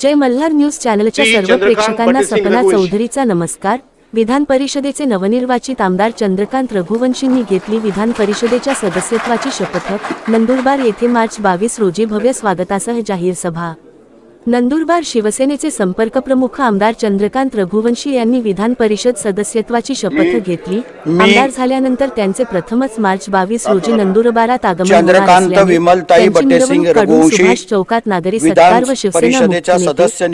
जय Malhar news चॅनलच्या सर्व प्रेक्षकांना सपना. चौधरीचा नमस्कार. विधान परिषदेचे नवनिर्वाचित आमदार चंद्रकांत रघुवंशींनी घेतली विधान परिषदेच्या सदस्यत्वाची शपथ. नंदुरबार येथे मार्च बावीस रोजी भव्य स्वागतासह जाहीर सभा. नंदुरबार शिवसेनेचे संपर्क प्रमुख आमदार चंद्रकांत रघुवंशी यांनी विधान परिषद सदस्यत्वाची शपथ घेतली. आमदार झाल्यानंतर त्यांचे प्रथमच मार्च बावीस रोजी नंदुरबारात आगमन सुभाष चौकात नागरी सत्कार व शिवसेना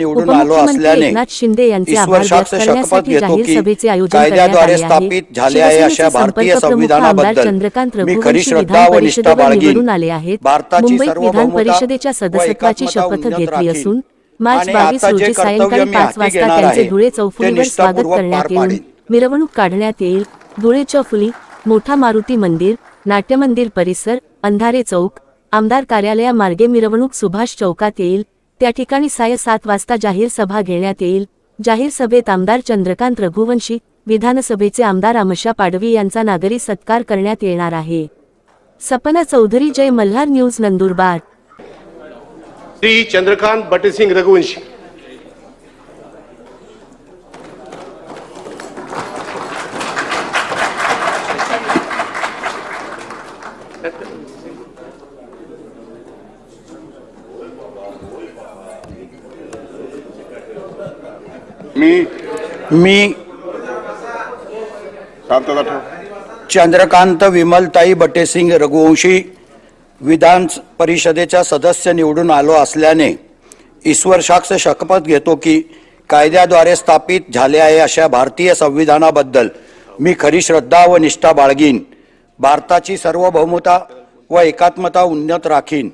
उपमुख्यमंत्री एकनाथ शिंदे यांचे आभार व्यक्त करण्यासाठी जाहीर सभेचे आयोजन करण्यात आले आहे. स्थापित झाले आहे अशा शिवसेनेचे भारतीय संपर्क प्रमुख संविधानाबद्दल. आमदार चंद्रकांत रघुवंशी विधान परिषदेवर निवडून आले आहेत. मुंबईत विधान परिषदेच्या सदस्यत्वाची शपथ घेतली. असून मार्च बावीस रोजी सायंकाळी पाच वाजता त्यांचे धुळे चौफुलीवर स्वागत करण्यात येईल. मिरवणूक काढण्यात येईल. धुळे चौफुली मोठा मारुती मंदिर नाट्यमंदिर परिसर अंधारे चौक आमदार कार्यालयामार्गे मिरवणूक सुभाष चौकात येईल. त्या ठिकाणी साय सात वाजता जाहीर सभा घेण्यात येईल. जाहीर सभेत आमदार चंद्रकांत रघुवंशी विधानसभेचे आमदार आमशा पाडवी यांचा नागरी सत्कार करण्यात येणार आहे. सपना चौधरी जय मल्हार न्यूज नंदुरबार. श्री चंद्रकांत बटे सिंह रघुवंशी। मी चंद्रकांत विमलताई बटेसिंग रघुवंशी। विधान परिषदेच्या सदस्य निवडून आलो असल्याने ईश्वर साक्ष शपथ घेतो की कायद्याद्वारे स्थापित झाले आहे अशा भारतीय संविधानाबद्दल मी खरी श्रद्धा व निष्ठा बाळगीन. भारताची सार्वभौमता व एकात्मता उन्नत राखीन.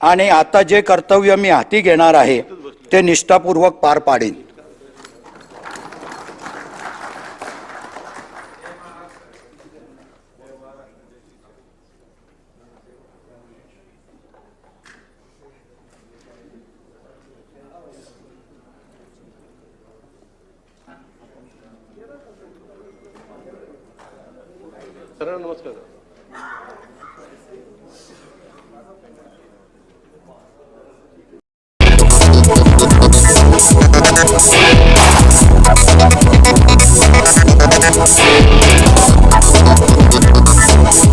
आणि आता जे कर्तव्य मी हाती घेणार आहे ते निष्ठापूर्वक पार पाडेन. सर नमस्कार.